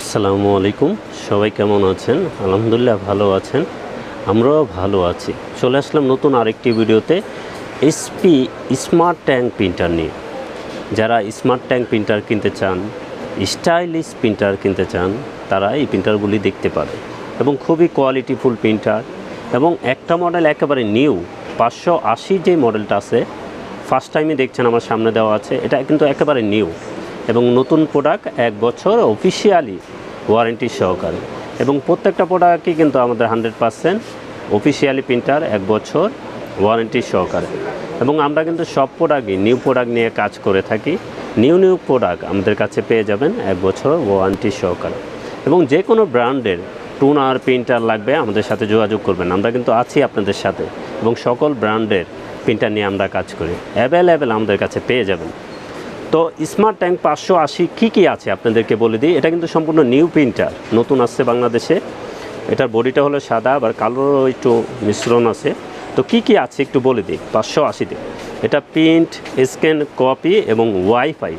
আসসালামু আলাইকুম। সবাই কেমন আছেন? আলহামদুলিল্লাহ ভালো আছেন। আমরাও ভালো আছি। চলে আসলাম নতুন আরেকটি ভিডিওতে এসপি স্মার্ট ট্যাঙ্ক প্রিন্টার নিয়ে। যারা স্মার্ট ট্যাঙ্ক প্রিন্টার কিনতে চান স্টাইলিশ প্রিন্টার কিনতে চান, তারা এই প্রিন্টারগুলি দেখতে পারে এবং খুবই কোয়ালিটিফুল প্রিন্টার এবং একটা মডেল একেবারে নিউ পাঁচশো আশি যে মডেলটা আছে ফার্স্ট টাইমে দেখছেন, আমার সামনে দেওয়া আছে। এটা কিন্তু একেবারে নিউ এবং নতুন প্রোডাক্ট এক বছর অফিসিয়ালি ওয়ারেন্টি সহকারে। এবং প্রত্যেকটা প্রোডাক্টই কিন্তু আমাদের হান্ড্রেড পারসেন্ট অফিসিয়ালি প্রিন্টার এক বছর ওয়ারেন্টি সহকারে। এবং আমরা কিন্তু সব প্রোডাক্টই নিউ প্রোডাক্ট নিয়ে কাজ করে থাকি। নিউ নিউ প্রোডাক্ট আমাদের কাছে পেয়ে যাবেন এক বছর ওয়ারেন্টি সহকারে। এবং যে কোনো ব্র্যান্ডের টুনার প্রিন্টার লাগবে, আমাদের সাথে যোগাযোগ করবেন। আমরা কিন্তু আছি আপনাদের সাথে। এবং সকল ব্র্যান্ডের প্রিন্টার নিয়ে আমরা কাজ করি। অ্যাভেলেবেল আমাদের কাছে পেয়ে যাবেন। তো স্মার্ট ট্যাঙ্ক পাঁচশো আশি, কী কী আছে আপনাদেরকে বলে দিই? এটা কিন্তু সম্পূর্ণ নিউ প্রিন্টার, নতুন আসছে বাংলাদেশে। এটার বডিটা হলো সাদা, আবার কালোরও একটু মিশ্রণ আছে। তো কী কী আছে একটু বলে দিই, পাঁচশো আশিতে এটা প্রিন্ট, স্ক্যান, কপি এবং ওয়াইফাই।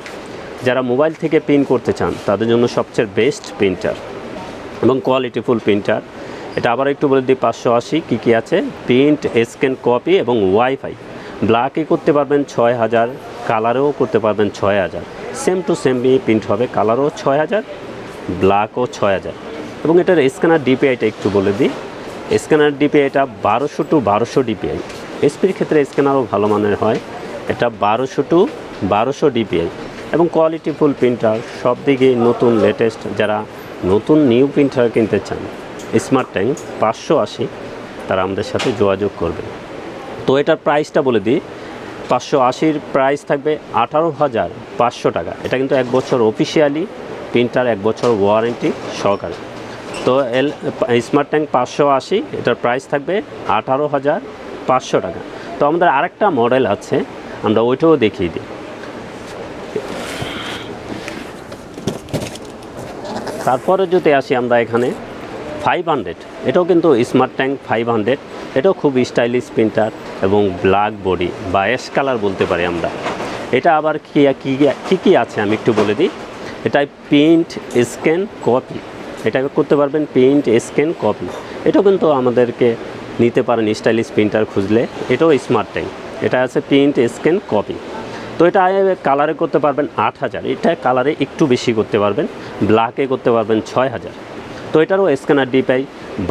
যারা মোবাইল থেকে প্রিন্ট করতে চান, তাদের জন্য সবচেয়ে বেস্ট প্রিন্টার এবং কোয়ালিটিফুল প্রিন্টার। এটা আবার একটু বলে দিই, পাঁচশো আশি, কী কী আছে? প্রিন্ট, স্ক্যান, কপি এবং ওয়াইফাই। ব্ল্যাকে করতে পারবেন ছয় হাজার কালারেও করতে পারবেন ছয় হাজার। সেম টু সেম প্রিন্ট হবে কালারও ছয় হাজার, ব্ল্যাকও ছয় হাজার। এবং এটার স্ক্যানার ডিপিআইটা একটু বলে দিই। স্ক্যানার ডিপিআইটা বারোশো টু বারোশো ডিপিআই। এসপির ক্ষেত্রে স্ক্যানারও ভালো মানের হয়। এটা বারোশো টু বারোশো ডিপিআই। এবং কোয়ালিটিফুল প্রিন্টার, সব দিকে নতুন লেটেস্ট যারা নতুন নিউ প্রিন্টার কিনতে চান স্মার্ট ট্যাঙ্ক পাঁচশো আশি, তারা আমাদের সাথে যোগাযোগ করবে। তো এটার প্রাইসটা বলে দিই। পাঁচশো আশির প্রাইস থাকবে আঠারো হাজার পাঁচশো টাকা। এটা কিন্তু এক বছর অফিসিয়ালি প্রিন্টার এক বছর ওয়ারেন্টি সহকারে। তো এল স্মার্ট ট্যাঙ্ক পাঁচশো আশি, এটার প্রাইস থাকবে আঠারো হাজার পাঁচশো টাকা। তো আমাদের আরেকটা মডেল আছে, আমরা ওইটাও দেখিয়ে দিই। তারপরে যদি আসি আমরা এখানে ফাইভ হান্ড্রেড এটাও কিন্তু স্মার্ট ট্যাঙ্ক ফাইভ হান্ড্রেড এটাও খুব স্টাইলিশ প্রিন্টার এবং ব্ল্যাক বডি বা অ্যাশ কালার বলতে পারি আমরা। এটা আবার কী কী কী আছে আমি একটু বলে দিই? এটাই প্রিন্ট স্ক্যান কপি এটা করতে পারবেন প্রিন্ট স্ক্যান কপি এটাও কিন্তু আমাদেরকে নিতে পারেন স্টাইলিশ প্রিন্টার খুঁজলে। এটাও স্মার্ট ট্যাঙ্ক এটা আছে প্রিন্ট স্ক্যান কপি তো এটা কালারে করতে পারবেন আট হাজার। এটা কালারে একটু বেশি করতে পারবেন। ব্ল্যাকে করতে পারবেন ছয় হাজার। তো এটারও স্ক্যানার ডিপিআই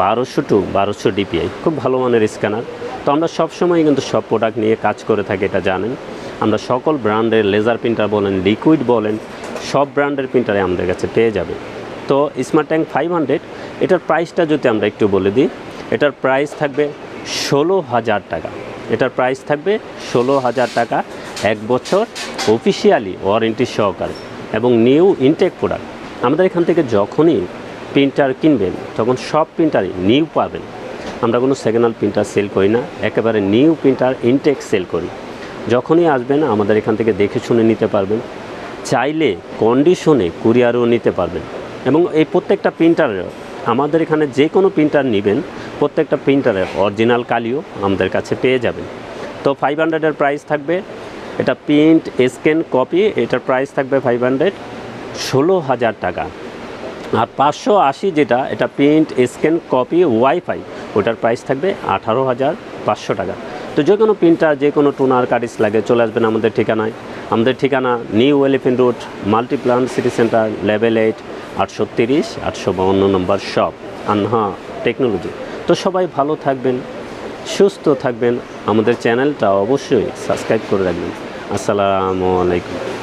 বারোশো টু বারোশো ডিপিআই খুব ভালো মানের স্ক্যানার তো আমরা সবসময় কিন্তু সব প্রোডাক্ট নিয়ে কাজ করে থাকি, এটা জানেন। আমরা সকল ব্র্যান্ডের লেজার প্রিন্টার বলেন লিকুইড বলেন, সব ব্র্যান্ডের প্রিন্টারে আমাদের কাছে পেয়ে যাবে। তো স্মার্ট ট্যাঙ্ক ফাইভ হান্ড্রেড এটার প্রাইসটা যদি আমরা একটু বলে দিই, এটার প্রাইস থাকবে ষোলো হাজার টাকা। এটার প্রাইস থাকবে ষোলো হাজার টাকা এক বছর অফিসিয়ালি ওয়ারেন্টি সহকারে। এবং নিউ ইনটেক প্রোডাক্ট আমাদের এখান থেকে যখনই প্রিন্টার কিনবেন, তখন সব প্রিন্টারই নিউ পাবেন। আমরা কোনো সেকেন্ড হ্যান্ড প্রিন্টার সেল করি না, একেবারে নিউ প্রিন্টার ইনটেক সেল করি। যখনই আসবেন, আমাদের এখান থেকে দেখে শুনে নিতে পারবেন। চাইলে কন্ডিশনে কুরিয়ারও নিতে পারবেন। এবং এই প্রত্যেকটা প্রিন্টারের আমাদের এখানে যে কোনো প্রিন্টার নেবেন, প্রত্যেকটা প্রিন্টারের অরিজিনাল কালিও আমাদের কাছে পেয়ে যাবেন। তো ফাইভ হান্ড্রেডের প্রাইস থাকবে, এটা প্রিন্ট স্ক্যান কপি এটার প্রাইস থাকবে ফাইভ হান্ড্রেড ষোলো হাজার টাকা। আর পাঁচশো আশি যেটা, এটা প্রিন্ট স্ক্যান কপি ওয়াইফাই ওটার প্রাইস থাকবে আঠারো হাজার পাঁচশো টাকা। তো যে কোনো প্রিন্টার যে কোনো টোনার কার্ডিস লাগে, চলে আসবেন আমাদের ঠিকানায়। আমাদের ঠিকানা new elephant road multiplan city centre level eight আটশো তিরিশ, আটশো বাউন্ন নম্বর শপ আনহা টেকনোলজি তো সবাই ভালো থাকবেন, সুস্থ থাকবেন। আমাদের চ্যানেলটা অবশ্যই সাবস্ক্রাইব করে রাখবেন। আসসালামু আলাইকুম।